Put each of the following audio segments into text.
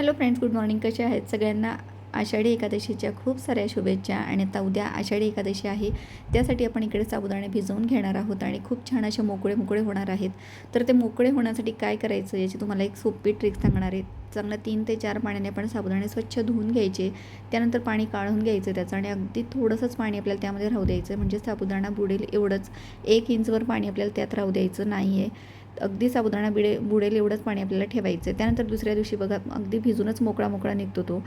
Hello friends good morning कसे आहेत सगळ्यांना? आषाढी एकादशीच्या खूप साऱ्या शुभेच्छा आणि आता उद्या आषाढी एकादशी आहे. त्यासाठी आपण इकडे साबुदाणे भिजवून घेणार आहोत आणि खूप छान असे मोकळे मोकळे होणार आहेत. तर ते मोकळे होण्यासाठी काय करायचं याची तुम्हाला एक सोपी ट्रिक सांगणार आहे. चांगलं तीन ते चार पाण्याने आपण साबुदाणे स्वच्छ धुवून घ्यायचे. त्यानंतर पाणी काढून घ्यायचं त्याचं आणि अगदी थोडंसंच पाणी आपल्याला त्यामध्ये राहू द्यायचं. म्हणजे साबुदाणा बुडेल एवढंच. एक इंचवर पाणी आपल्याला त्यात राहू द्यायचं नाही आहे अगदी साबुदाणा बिडे बुडेल एवढंच पाणी आपल्याला ठेवायचं आहे त्यानंतर दुसऱ्या दिवशी बघा अगदी भिजूनच मोकळा मोकळा निघतो तो.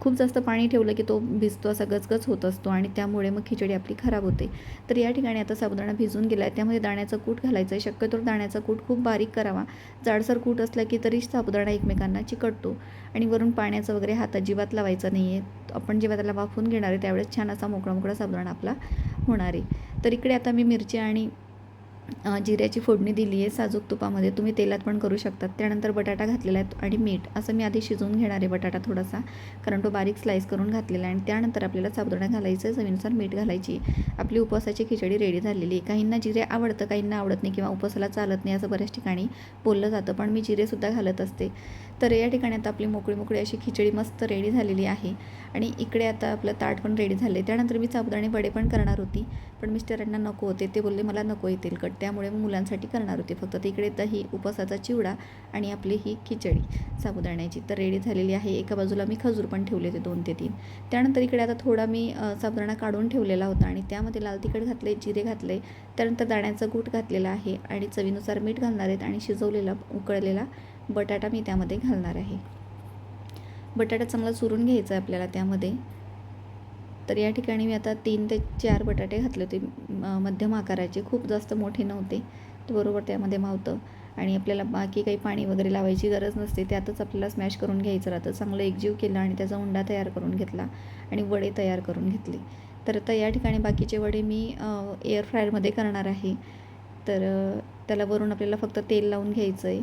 खूप जास्त पाणी ठेवलं की तो भिजतो असा गचगच होत असतो आणि त्यामुळे मग खिचडी आपली खराब होते. तर या ठिकाणी आता साबुदाणा भिजून गेला आहे त्यामध्ये दाण्याचं कूट घालायचं आहे शक्यतो दाण्याचा कूट खूप बारीक करावा. जाडसर कूट असला की तरी साबुदाणा एकमेकांना चिकटतो. आणि वरून पाण्याचं वगैरे हात अजिबात लावायचा नाही आहे आपण जेव्हा त्याला वाफून घेणार आहे त्यावेळेस छान असा मोकळा मोकळा साबुदाणा आपला होणार आहे. तर इकडे आता मी मिरची आणि जिऱ्याची फोडणी दिली आहे साजूक तुपामध्ये. तुम्ही तेलात पण करू शकतात. त्यानंतर बटाटा घातलेला आहे आणि मीठ. असं मी आधी शिजवून घेणार आहे बटाटा थोडासा कारण तो बारीक स्लाईस करून घातलेला आहे. आणि त्यानंतर आपल्याला साबुदाणा घालायचं आहे. चवीनुसार मीठ घालायची. आपली उपवासाची खिचडी रेडी झालेली आहे. काहींना जिरे आवडतं काहींना आवडत नाही किंवा उपवासाला चालत नाही असं बऱ्याच ठिकाणी बोललं जातं. पण मी जिरेसुद्धा घालत असते. तर या ठिकाणी आता आपली मोकळी मोकळी अशी खिचडी मस्त रेडी झालेली आहे. आणि इकडे आता आपलं ताट पण रेडी झालं आहे त्यानंतर मी साबुदाणे वडे पण करणार होती. पण मिस्टरांना नको होते. ते बोलले मला नको येतील कट. तेलकट त्यामुळे मुलांसाठी करणार होते. फक्त तिकडे दही उपवासाचा चिवडा आणि आपली ही खिचडी साबुदाण्याची तर रेडी झालेली आहे. एका बाजूला मी खजूर पण ठेवले होते दोन ते तीन. त्यानंतर इकडे आता थोडा मी साबुदाणा काढून ठेवलेला होता आणि त्यामध्ये लाल तिखट घातले जिरे घातले. त्यानंतर दाण्याचं कूट घातलेला आहे आणि चवीनुसार मीठ घालणार आहेत आणि शिजवलेला उकळलेला बटाटा मी त्यामध्ये घालणार आहे. बटाटा चांगला चुरून घ्यायचा आहे आपल्याला त्यामध्ये. तर या ठिकाणी मी आता तीन ते चार बटाटे घातले होते. म- मध्यम आकाराचे. खूप जास्त मोठे नव्हते. ते बरोबर त्यामध्ये मावतं. आणि आपल्याला बाकी काही पाणी वगैरे लावायची गरज नसते. त्यातच आपल्याला स्मॅश करून घ्यायचं राहतं. चांगलं एकजीव केलं आणि त्याचा उंडा तयार करून घेतला आणि वडे तयार करून घेतले. तर आता या ठिकाणी बाकीचे वडे मी एअर फ्रायरमध्ये करणार आहे. तर त्याला वरून आपल्याला फक्त तेल लावून घ्यायचं आहे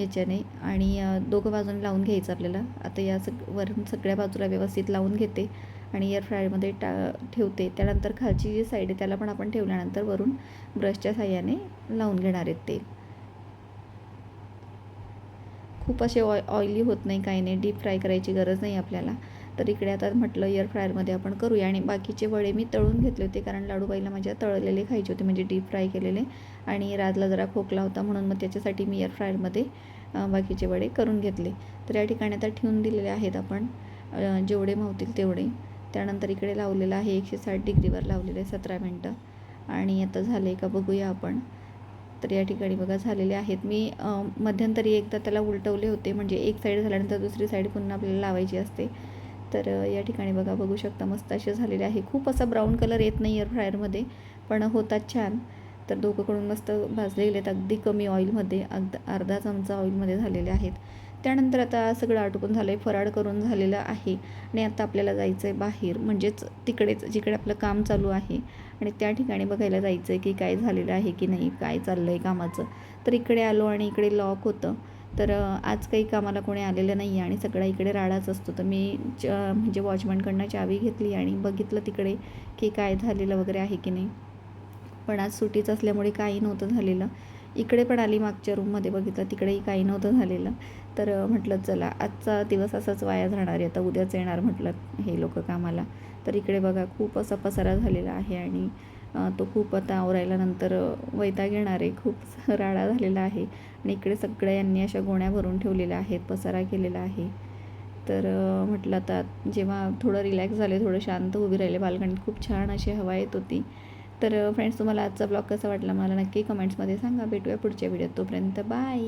याच्याने आणि दोघं बाजूने लावून घ्यायचं आपल्याला. आता या सग वरून सगळ्या बाजूला व्यवस्थित लावून घेते. आणि एअर फ्रायरमध्ये टा ठेवते. त्यानंतर खालची जी साईड आहे त्याला पण आपण ठेवल्यानंतर वरून ब्रशच्या साह्याने लावून घेणार आहेत तेल खूप असे ऑय ऑइली होत नाही काही नाही. डीप फ्राय करायची गरज नाही आपल्याला. तर इकडे आता म्हटलं एअर फ्रायरमध्ये आपण करूया. आणि बाकीचे वडे मी तळून घेतले होते कारण लाडूबाईला माझ्या तळलेले खायचे होते म्हणजे डीप फ्राय केलेले. आणि राजला जरा खोकला होता म्हणून मग त्याच्यासाठी मी एअर फ्रायरमध्ये बाकीचे वडे करून घेतले. तर या ठिकाणी आता ठेवून दिलेले आहेत आपण. जेवढे मावतील तेवढे. त्यानंतर इकडे लावलेलं आहे एकशे साठ डिग्रीवर लावलेलं आहे सतरा मिनटं. आणि आता झाले का बघूया आपण. तर या ठिकाणी बघा झालेले आहेत. मी मध्यंतरी एकदा त्याला उलटवले होते. म्हणजे एक साईड झाल्यानंतर दुसरी साईड पुन्हा आपल्याला लावायची असते. तर या ठिकाणी बघा बघू शकता मस्त असे झालेले आहे. खूप असा ब्राऊन कलर येत नाही एअर फ्रायरमध्ये पण होतात छान. तर दोघंकडून मस्त भाजले आहेत. अगदी कमी ऑइलमध्ये अगदा अर्धा चमचा ऑइलमध्ये झालेले आहेत. त्यानंतर आता सगळं आटकून झालं आहे फराळ करून झालेलं आहे आणि आता आपल्याला जायचं आहे बाहेर म्हणजेच तिकडेच जिकडे आपलं काम चालू आहे. आणि त्या ठिकाणी बघायला जायचं आहे की काय झालेलं आहे की नाही काय चाललं आहे कामाचं. तर इकडे आलो आणि इकडे लॉक होतं. तर आज काही कामाला कोणी आलेलं नाही आहे आणि सगळा इकडे राडाच असतो. तर मी च म्हणजे वॉचमॅनकडनं चावी घेतली आणि बघितलं तिकडे की काय झालेलं वगैरे आहे की नाही. पण आज सुटीच असल्यामुळे काही नव्हतं झालेलं. इकडे पण आली मागच्या रूममध्ये बघितलं तिकडेही काही नव्हतं झालेलं. तर म्हटलं चला आजचा दिवस असाच वाया जाणार आहे. आता उद्याच येणार म्हटलं हे लोक कामाला. तर इकडे बघा खूप असा पसारा झालेला आहे आणि तो खूप आता आवरायला नंतर वैताग येणार आहे. खूप राडा झालेला आहे. आणि इकडे सगळ्यांनी अशा गोण्या भरून ठेवलेल्या आहेत पसारा केलेला आहे. तर म्हटलं आता जेव्हा थोडं रिलॅक्स झाले थोडं शांत उभी राहिले बाल्कनीत खूप छान अशी हवा येत होती. तर फ्रेंड्स तुम्हाला आजचा ब्लॉग कसा वाटला? मला नक्की कमेंट्समध्ये सांगा. भेटूया पुढच्या व्हिडिओत तोपर्यंत. बाय